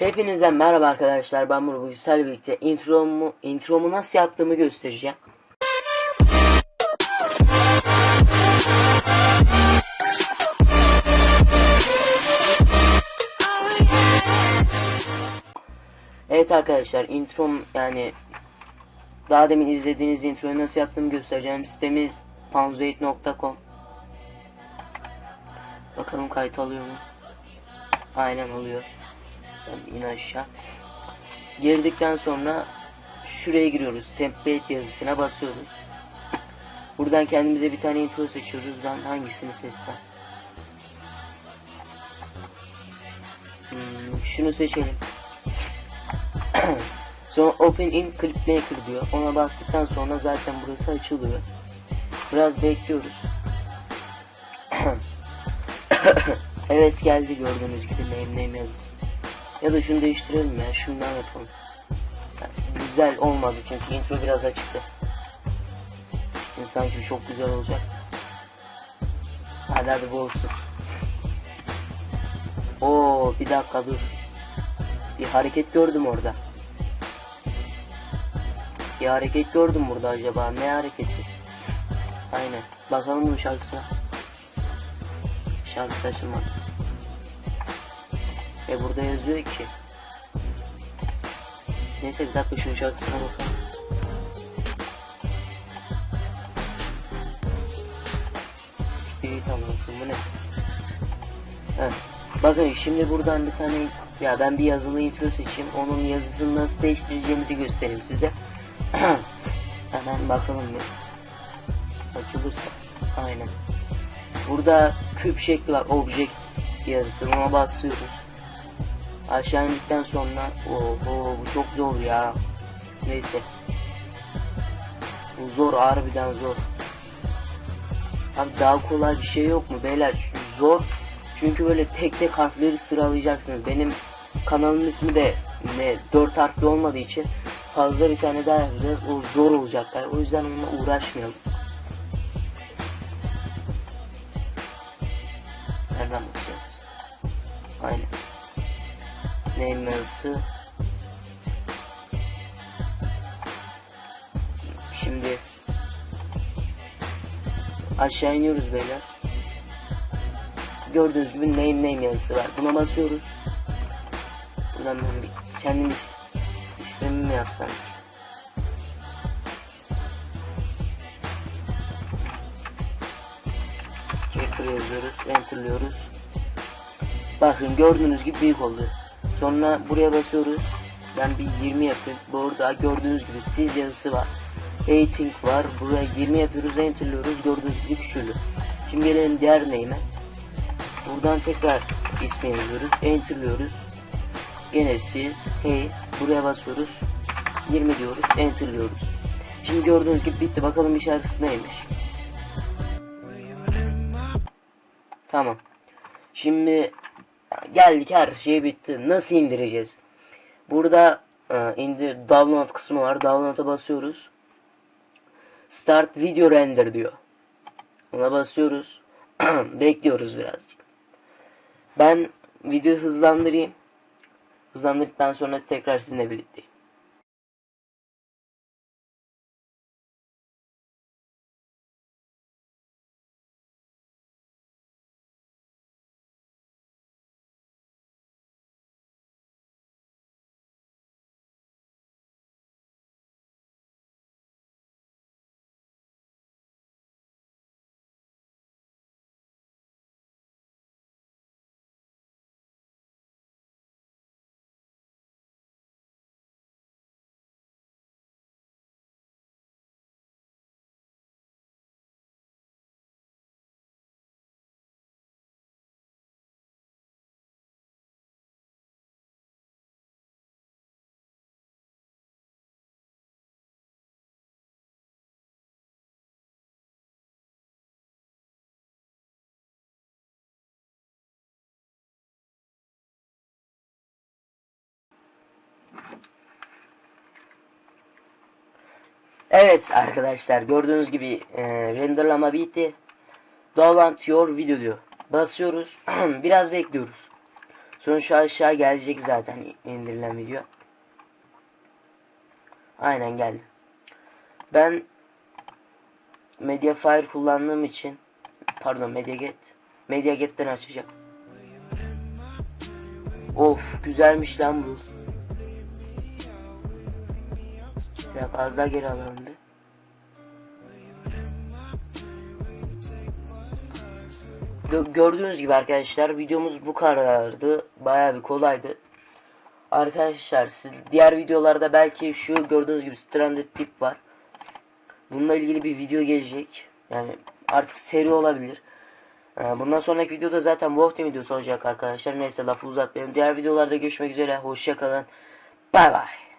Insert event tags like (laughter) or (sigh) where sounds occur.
Hepinize merhaba arkadaşlar. Ben Muru Yüksel birlikte intromu, intromu nasıl yaptığımı göstereceğim. Evet arkadaşlar introm yani daha demin izlediğiniz introyu nasıl yaptığımı göstereceğim. Sitemiz panzoid.com Bakalım kayıt alıyor mu? Aynen alıyor. Sen in aşağı. Girdikten sonra şuraya giriyoruz. Template yazısına basıyoruz. Buradan kendimize bir tane intro seçiyoruz. Ben hangisini seçsem? Hmm, şunu seçelim. (clears throat) sonra Open in Clip Maker diyor. Ona bastıktan sonra zaten burası açılıyor. Biraz bekliyoruz. (clears throat) evet geldi gördüğünüz gibi name name yazısı. Ya da şunu değiştirelim ya. Şundan yapalım. Yani güzel olmadı çünkü intro biraz açıktı. Şimdi sanki çok güzel olacak. Hadi hadi bu olsun. Oo bir dakika dur. Bir hareket gördüm orada. Bir hareket gördüm burada acaba. Ne hareketi? Aynen. Bakalım bunun şarkısına. Şarkısı açılmadı. E burada yazıyor ki. Neyse bir dakika şunun şarkısına bakalım. Bu ne? Evet. Bakın şimdi buradan bir tane ya ben bir yazılı intro seçeyim. Onun yazısını nasıl değiştireceğimizi göstereyim size. (clears throat) Hemen bakalım bir. Açılırsa. Aynen. Burada küp şekli var. Object yazısı. Ona basıyoruz. Aşağı indikten sonra oho bu çok zor ya. Neyse. Bu zor harbiden zor. Abi daha kolay bir şey yok mu beyler? Zor. Çünkü böyle tek tek harfleri sıralayacaksınız. Benim kanalın ismi de ne dört harfli olmadığı için fazla bir tane daha yapacağız. O zor olacaklar. O yüzden onunla uğraşmayalım. Name yazısı. Şimdi aşağı iniyoruz beyler. Gördüğünüz gibi name name yazısı var. Buna basıyoruz. Buradan ben bir kendimiz işlemi mi yapsam? Checker yazıyoruz, enterliyoruz. Bakın gördüğünüz gibi büyük oldu. Sonra buraya basıyoruz. Ben bir 20 yapayım. Burada gördüğünüz gibi siz yazısı var. Rating var. Buraya 20 yapıyoruz. Enterliyoruz. Gördüğünüz gibi küçüldü. Şimdi gelelim diğer name'e. Buradan tekrar ismi yazıyoruz. Enterliyoruz. Gene siz. Hey. Buraya basıyoruz. 20 diyoruz. Enterliyoruz. Şimdi gördüğünüz gibi bitti. Bakalım bir şarkısı neymiş. Tamam. Şimdi geldik her şey bitti. Nasıl indireceğiz? Burada e, indir download kısmı var. Download'a basıyoruz. Start video render diyor. Ona basıyoruz. (clears throat) Bekliyoruz birazcık. Ben videoyu hızlandırayım. Hızlandırdıktan sonra tekrar sizinle birlikteyim. Evet arkadaşlar gördüğünüz gibi e, renderlama bitti. Download your video diyor. Basıyoruz. (clears throat) Biraz bekliyoruz. Şu aşağı gelecek zaten indirilen video. Aynen geldi. Ben Mediafire kullandığım için pardon MediaGet MediaGet'ten açacağım. Of güzelmiş lan bu. Bir dakika az daha geri alalım bir. Gö- Gördüğünüz gibi arkadaşlar videomuz bu kadardı. Bayağı bir kolaydı. Arkadaşlar siz diğer videolarda belki şu gördüğünüz gibi stranded tip var. Bununla ilgili bir video gelecek. Yani artık seri olabilir. Ee, Bundan sonraki videoda zaten Wolf Team videosu olacak arkadaşlar. Neyse lafı uzatmayalım. Diğer videolarda görüşmek üzere. Hoşçakalın. Bay bay.